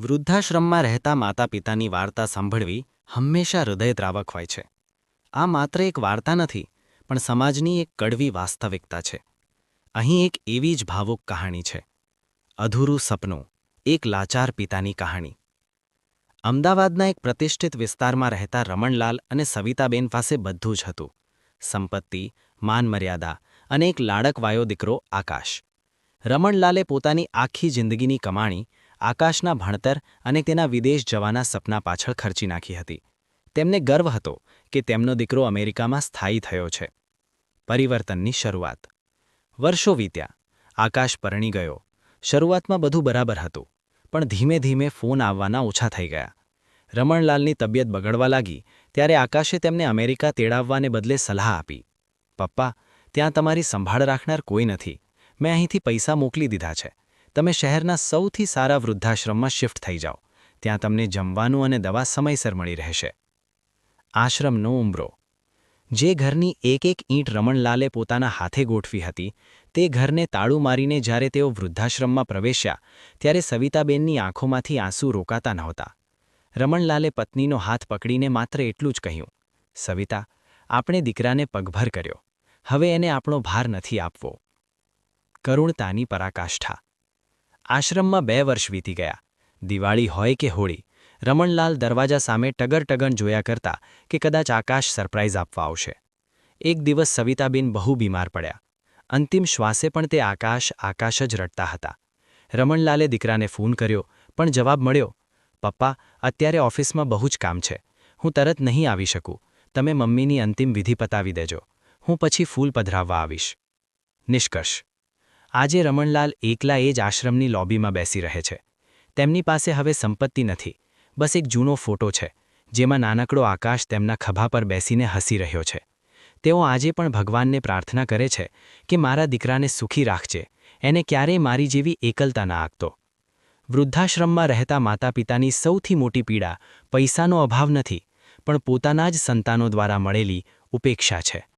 વૃદ્ધાશ્રમમાં રહેતા માતા પિતાની વાર્તા સાંભળવી હંમેશા હૃદયદ્રાવક હોય છે. આ માત્ર એક વાર્તા નથી, પણ સમાજની એક કડવી વાસ્તવિકતા છે. અહીં એક એવી જ ભાવુક કહાણી છે. અધૂરું સપનું, એક લાચાર પિતાની કહાણી. અમદાવાદના એક પ્રતિષ્ઠિત વિસ્તારમાં રહેતા રમણલાલ અને સવિતાબેન પાસે બધું જ હતું. સંપત્તિ, માનમર્યાદા અને એક લાડકવાયો દીકરો આકાશ. રમણલાલે પોતાની આખી જિંદગીની કમાણી આકાશના ભણતર અને તેના વિદેશ જવાના સપના પાછળ ખર્ચી નાખી હતી. તેમને ગર્વ હતો કે તેમનો દીકરો અમેરિકામાં સ્થાયી થયો છે. પરિવર્તનની શરૂઆત. વર્ષો વીત્યા. આકાશ પરણી ગયો. શરૂઆતમાં બધું બરાબર હતું, પણ ધીમે ધીમે ફોન આવવાના ઓછા થઈ ગયા. રમણલાલની તબિયત બગડવા લાગી, ત્યારે આકાશે તેમને અમેરિકા તેડાવવાને બદલે સલાહ આપી. પપ્પા, ત્યાં તમારી સંભાળ રાખનાર કોઈ નથી. મેં અહીંથી પૈસા મોકલી દીધા છે. તમે શહેરના સૌથી સારા વૃદ્ધાશ્રમમાં શિફ્ટ થઈ જાઓ. ત્યાં તમને જમવાનું અને દવા સમયસર મળી રહેશે. આશ્રમનો ઉંબરો જે ઘરની એક એક ઈંટ રમણલાલે પોતાના હાથે ગોઠવી હતી, તે ઘરને તાળું મારીને જ્યારે તેઓ વૃદ્ધાશ્રમમાં પ્રવેશ્યા, ત્યારે સવિતાબેનની આંખોમાંથી આંસુ રોકાતા નહોતા. રમણલાલે પત્નીનો હાથ પકડીને માત્ર એટલું જ કહ્યું, સવિતા, આપણે દીકરાને પગભર કર્યો. હવે એને આપણો ભાર નથી આપવો. કરુણતાની પરાકાષ્ઠા. આશ્રમમાં બે વર્ષ વીતી ગયા. દિવાળી હોય કે હોળી, રમણલાલ દરવાજા સામે ટગરટગન જોયા કરતા કે કદાચ આકાશ સરપ્રાઇઝ આપવા આવશે. એક દિવસ સવિતાબેન બહુ બીમાર પડ્યા. અંતિમ શ્વાસે પણ તે આકાશ આકાશ જ રડતા હતા. રમણલાલે દીકરાને ફોન કર્યો, પણ જવાબ મળ્યો, પપ્પા, અત્યારે ઓફિસમાં બહુ જ કામ છે. હું તરત નહીં આવી શકું. તમે મમ્મીની અંતિમ વિધિ પતાવી દેજો. હું પછી ફૂલ પધરાવવા આવીશ. નિષ્કર્ષ. આજે રમણલાલ એકલા એ જ આશ્રમની લોબીમાં બેસી રહે છે. તેમની પાસે હવે સંપત્તિ નથી. બસ એક જૂનો ફોટો છે, જેમાં નાનકડો આકાશ તેમના ખભા પર બેસીને હસી રહ્યો છે. તેઓ આજે પણ ભગવાનને પ્રાર્થના કરે છે કે મારા દીકરાને સુખી રાખજે, એને ક્યારેય મારી જેવી એકલતા ના આપતો. વૃદ્ધાશ્રમમાં રહેતા માતા પિતાની સૌથી મોટી પીડા પૈસાનો અભાવ નથી, પણ પોતાના જ સંતાનો દ્વારા મળેલી ઉપેક્ષા છે.